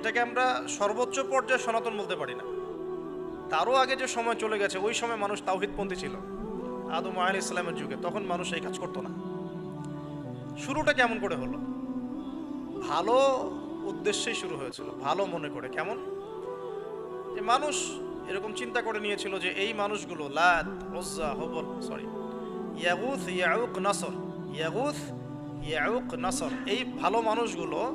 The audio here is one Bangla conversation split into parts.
এটাকে আমরা সর্বোচ্চ পর্যায়ে সনাতন বলতে পারি না। তারও আগে যে সময় চলে গেছে, ওই সময় মানুষ তাওহিদপন্থী ছিল। আদম আল ইসলামের যুগে। তখন মানুষ এই কাজ করতো না। শুরুটা কেমন করে হলো? ভালো উদ্দেশ্যেই শুরু হয়েছিল। ভালো মনে করে। কেমন? যে মানুষ এরকম চিন্তা করে নিয়েছিল যে এই মানুষগুলো লাত ওজ্জা হবল সরি ইয়াগুথ ইয়াউক নাসর, ইয়াগুথ ইয়াউক নাসর, এই ভালো মানুষগুলো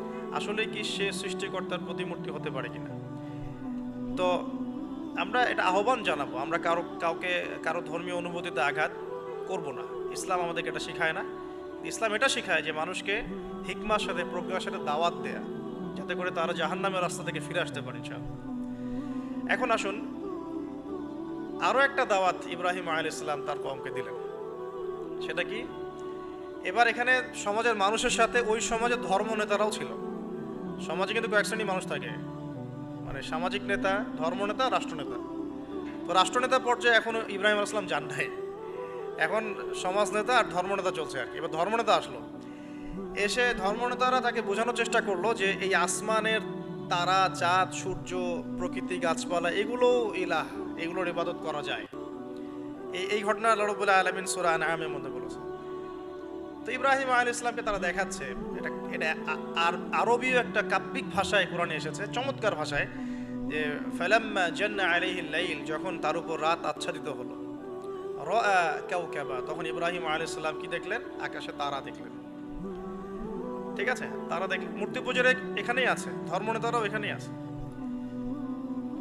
আসলে কি সে সৃষ্টিকর্তার প্রতিমূর্তি হতে পারে কিনা? তো আমরা এটা আহ্বান জানাব, আমরা কারও, কাউকে, কারও ধর্মীয় অনুভূতিতে আঘাত করব না। ইসলাম আমাদেরকে এটা শেখায় না। ইসলাম এটা শেখায় যে মানুষকে হিকমার সাথে, প্রজ্ঞার সাথে দাওয়াত দেয়া, যাতে করে তারা জাহান্নামের রাস্তা থেকে ফিরে আসতে পারে ইনশাআল্লাহ। এখন আসুন আরও একটা দাওয়াত ইব্রাহিম আল ইসলাম তার কমকে দিলেন। সেটা কি? এবার এখানে সমাজের মানুষের সাথে ওই সমাজের ধর্ম নেতারাও ছিল। সমাজে কিন্তু কয়েক শ্রেণি মানুষ থাকে। মানে সামাজিক নেতা, ধর্মনেতা, রাষ্ট্রনেতা। তো রাষ্ট্রনেতা পর্যায়ে এখন ইব্রাহিম আসলাম যান নাই। এখন সমাজ নেতা আর ধর্মনেতা চলছে আর কি। এবার ধর্মনেতা আসলো। এসে ধর্মনেতারা তাকে বোঝানোর চেষ্টা করল যে এই আসমানের তারা, চাঁদ, সূর্য, প্রকৃতি, গাছপালা এগুলো ইলাহ, এগুলোর ইবাদত করা যায়। এই এই ঘটনা লড়বুল্লাহ আলমিন সুরা নামের মধ্যে বলেছে তো ইব্রাহিম আল ইসলামকে তারা দেখাচ্ছে, এটা এটা আর, আরবীয় একটা কাব্যিক ভাষায় কোরআনে এসেছে, চমৎকার ভাষায়, যে ফালাম্মা জান্না আলাইহিল লাইল, যখন তার উপর রাত আচ্ছাদিত হলো। রাআ কাউকাবা তখন ইব্রাহিম আলাইহিস সালাম কি দেখলেন? আকাশে তারা দেখলেন। ঠিক আছে? তারা দেখ মূর্তি পুজোর এখানেই আছে, ধর্মনেতারাও এখানেই আছে।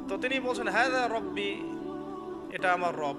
তো তিনি বলছেন হ্যাঁ রব্বি, এটা আমার রব।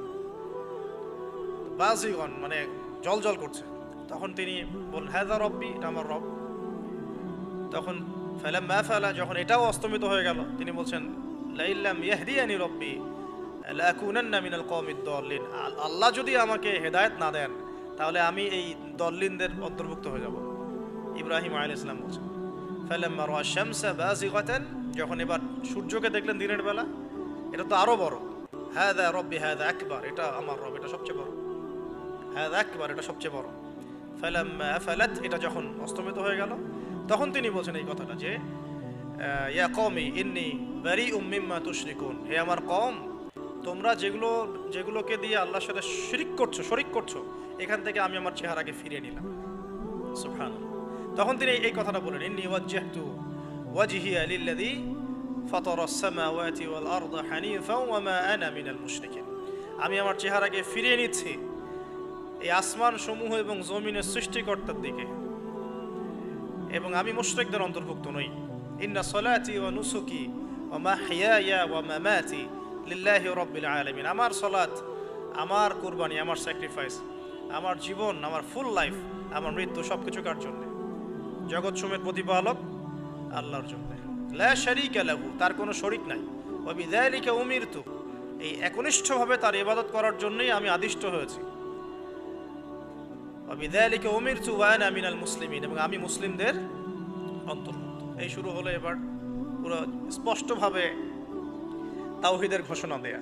বাজিগন মানে জল জল করছে। তখন তিনি বললেন হ্যাঁ রব্বি, এটা আমার রব। তখন ফেলাম ম্যা ফেলা, যখন এটাও অস্তমিত হয়ে গেল, তিনি বলছেন লাইল্লাম ইয়াহদিয়ানি রব্বি লাকুনান্না মিনাল কওমিদ দল্লিন। আল্লাহ যদি আমাকে হেদায়েত না দেন, তাহলে আমি এই দল্লিনদের অন্তর্ভুক্ত হয়ে যাব। ইব্রাহিম আলাইহিস ইসলাম বলছেন, ফালাম্মা রাআ শামসা বাজিগাতান, যখন এবার সূর্যকে দেখলেন দিনের বেলা, এটা তো আরও বড় হাদা রব্বি হাদা আকবার, এটা আমার রব, এটা সবচেয়ে বড়। হাদা আকবার, এটা সবচেয়ে বড়। ফালাম্মা আফালাত, এটা যখন অস্তমিত হয়ে গেল, তখন তিনি বলছেন এই কথাটা যে ইয়া কওমি ইন্নী বারিউম মিম্মা তুশরিকুন। হে আমার কম তোমরা যেগুলো, যেগুলোকে দিয়ে আল্লাহর সাথে শিরিক করছ, শরিক করছ, এখান থেকে আমি আমার চেহারাকে ফিরিয়ে নিলাম। সুবহান তখন তিনি এই কথাটা বলেন ইন্নী ওয়াজ্জাহতু ওয়াজহিয়া লিল্লাযী ফাতারা আস-সামাওয়াতি ওয়াল আরদা হানিফা ওয়া মা আনা মিনাল মুশরিকিন। আমি আমার চেহারাকে ফিরিয়ে নিচ্ছি এই আসমান সমূহ এবং জমিনের সৃষ্টিকর্তার দিকে। এবং আমি মুশরিকদের অন্তর্ভুক্ত নই। ইন্না সলাতি ও নুসুকি ওয়া মাহইয়ায়া ওয়া মামাতি লিল্লাহি রাব্বিল আলামিন। আমার সলাত আমার কোরবানি, আমার স্যাক্রিফাইস আমার জীবন, আমার ফুল লাইফ আমার মৃত্যু সব কিছু কার জন্যে? জগৎ সুমের প্রতিপালক আল্লাহর জন্য। লা শারীকা লাহু, তার কোনো শরিক নাই। ওয়া বিযালিকা উমিরতু, এই একনিষ্ঠভাবে তার ইবাদত করার জন্যই আমি আদিষ্ট হয়েছি। ওয়া বিযালিকা উমিরতু আমিনাল মুসলিমিন এবং আমি মুসলিমদের অন্তর্ভুক্ত। এই শুরু হলো এবার পুরো স্পষ্টভাবে তাওহিদের ঘোষণা দেয়া।